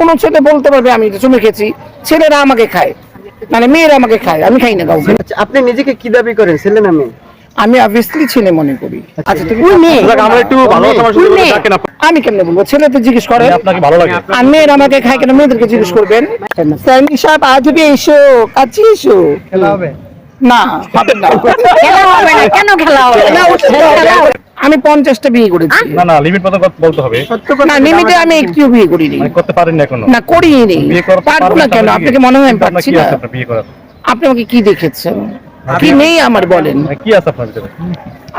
কোনো ছেলে বলতে পারবে আমি চুমে খেয়েছি। ছেলেরা আমাকে খায়। মানে মেয়েরা আমাকে খায় আমি খাই না কাউকে। আচ্ছা আপনি নিজেকে কি দাবি করেন ছেলে না মেয়ে? আমি অবভিয়াসলি ছেলে মনে করি। আচ্ছা আমরা একটু। ডাকেন আমি কেমনে বলব? ছেলে তো জিজ্ঞেস করে। আপনাকে ভালো লাগে। আর মেয়েরা আমাকে খায় কেন? মেয়েদেরকে জিজ্ঞেস করবেন। স্যামি সাহেব আজ হবে এসো কাছে এসো। না হবে না। খেলা হবে না কেন খেলা হবে না? খেলা হবে। আমি পঞ্চাশটা বিয়ে করেছি। না না লিমিট মতো কথা বলতে হবে। না লিমিটে আমি একটিও বিয়ে করিনি। মানে করতে পারেন না এখনও। না করিনি। পারব না কেন? আপনাকে মনে হয় পারছি না? আপনি আমাকে কি দেখেছেন? কি নেই আমার বলেন। মানে কি আছে আপনার ভিতরে?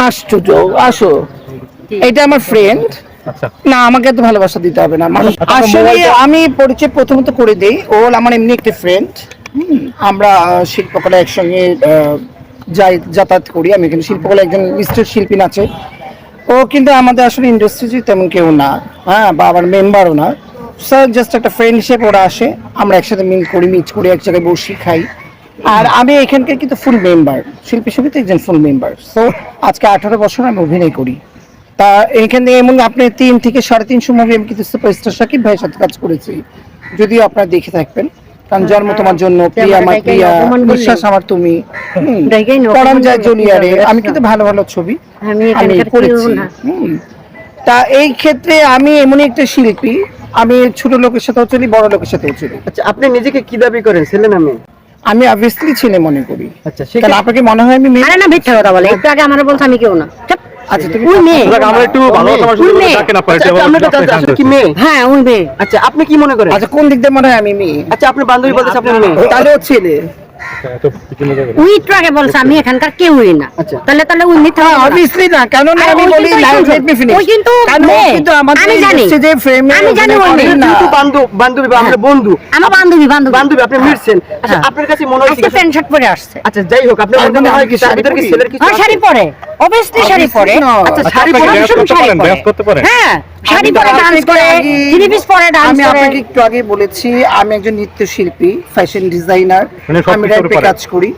আশ্চর্য। আসো। এটা আমার ফ্রেন্ড আচ্ছা। না আমাকে তো ভালোবাসা দিতে হবে না। মানুষ আচ্ছা, আসলে আমি পরিচয় প্রথমত করে দেই। ও আমার এমনি একটা ফ্রেন্ড আমরা শিল্পকলা একসঙ্গে আহ, যাই যাতায়াত করি। আমি এখানে শিল্পকলা একজন স্টেট শিল্পী আছে ও কিন্তু আমাদের আসলে ইন্ডাস্ট্রি তেমন কেউ না। হ্যাঁ বা আমার মেম্বারও না। স্যার জাস্ট একটা ফ্রেন্ড হিসেবে ওরা আসে, আমরা একসাথে মিল করি মিট করি, এক জায়গায় বসি, খাই। আর আমি এখানকার কিন্তু ফুল মেম্বার শিল্পী সমিতি একজন ফুল মেম্বার সো আজকে আঠারো বছর আমি অভিনয় করি। তা এখানে এমন আপনি তিন থেকে সাড়ে তিনশো মুভি আমি কিন্তু সুপারস্টার সাকিব ভাইয়ের সাথে কাজ করেছি। যদিও আপনারা দেখে থাকবেন। কারণ জন্ম তোমার জন্য প্রিয়া আমার প্রিয়া বিশ্বাস আমার তুমি। যায় জুনিয়ারে আমি কিন্তু ভালো ভালো ছবি আমি করেছি। তা এই ক্ষেত্রে আমি এমন একটা শিল্পী আমি ছোট লোকের সাথেও চলি বড় লোকের সাথেও চলি। আচ্ছা আপনি নিজেকে কি দাবি করেন ছেলে না মেয়ে? আমি অবভিয়াসলি ছেলে মনে করি। আচ্ছা কারণ আপনাকে মনে হয় আমি মেয়ে? না মিথ্যা কথা বলে। একটু আগে আমার বলছে আমি কেউ না। চুপ। আচ্ছা তুমি ওই মেয়ে যাক, আমরা একটু ভালো তোমার ওই মেয়ে। ডাকেন আপনার আচ্ছা, আমরা তো জানতে- আসলে কি মেয়ে? হ্যাঁ ওই মেয়ে। আচ্ছা আপনি কি মনে করেন? আচ্ছা কোন দিক দিয়ে মনে হয় আমি মেয়ে? আচ্ছা আপনি বান্ধবী বলতেছে আপনি মেয়ে? তাহলেও ছেলে। এত কিছু মজা করে। ওই একটু আগে বলছে আমি এখানকার কেউই না। আচ্ছা। তাহলে তাহলে ওই মিথ্যা অবভিয়াসলি না কেন আমি বলি কিন্তু লাইভ শুনছো, লেট মি ফিনিশ ওই কিন্তু কারণ ও মেয়ে। কিন্তু আমাদের আমি জানি। যে ফ্রেমে আমি জানি ওই মেয়ে। বান্ধব বান্ধবী বা আমরা বন্ধু। আমার বান্ধবী বান্ধবী। বান্ধবী আপনি মিটছেন আচ্ছা হ্যাঁ। আপনার কাছে মনে প্যান্ট শার্ট পরে আসছে। আচ্ছা যাই হোক আপনার মনে হয় কি কি তার শাড়ি কি ছেলের কিছু হ্যাঁ শাড়ি পরে। অবভিয়াসলি শাড়ি পরে। আচ্ছা আচ্ছা, শাড়ি পরে ভীষণ শাড়ি পরে। dance করতে পারে হ্যাঁ শাড়ি আমি পরে ডান্স করে পরে ডান্স আমি আপনাকে একটু আগে বলেছি আমি একজন নৃত্যশিল্পী ফ্যাশন ডিজাইনার মানে আমি কিছুর র্যাপে কাজ করি।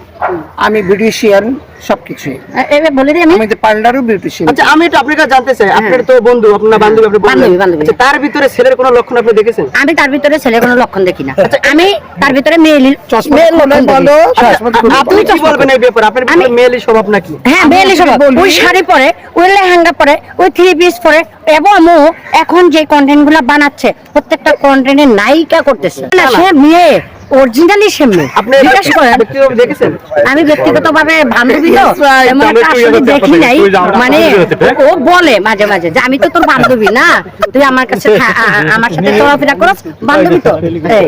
আমি বিউটিশিয়ান সবকিছুই। এবার বলে দিই আমি। আমি পার্লারও বিউটিশিয়ান আচ্ছা আমি একটু আপনার কাছে জানতে চাই। আপনার তো বন্ধু আপনার বান্ধবী আপনি বললেন। বান্ধবী, বান্ধবী। আচ্ছা তার ভিতরে ছেলের কোনো লক্ষণ আপনি দেখেছেন? আমি তার ভিতরে ছেলে কোনো লক্ষণ দেখি না। আমি তার ভিতরে মেয়ে চশমা মেয়ে খুলে লক্ষণ দেখি। বলো আচ্ছা, আপনি কি বলবেন এই ব্যাপারে? আপনার ভিতরে আমি- মেয়েলি স্বভাব নাকি? হ্যাঁ ওই শাড়ি পরে ওই লেহেঙ্গা পরে ওই থ্রি পিস পরে এবং ও এখন যে কন্টেন্টগুলা বানাচ্ছে প্রত্যেকটা কন্টেন্টের নায়িকা করতেছে। না। সে মেয়ে। অরিজিনালি সে মেয়ে আপনি জিজ্ঞেস করেন আমি ব্যক্তিগত ভাবে বান্ধবী তো আসলে ইয়ে দেখি নাই। মানে। ও বলে মাঝে মাঝে যে আমি তো তোর বান্ধবী না তুই আমার কাছে আমার সাথে চলাফেরা করস বান্ধবী তো। এই।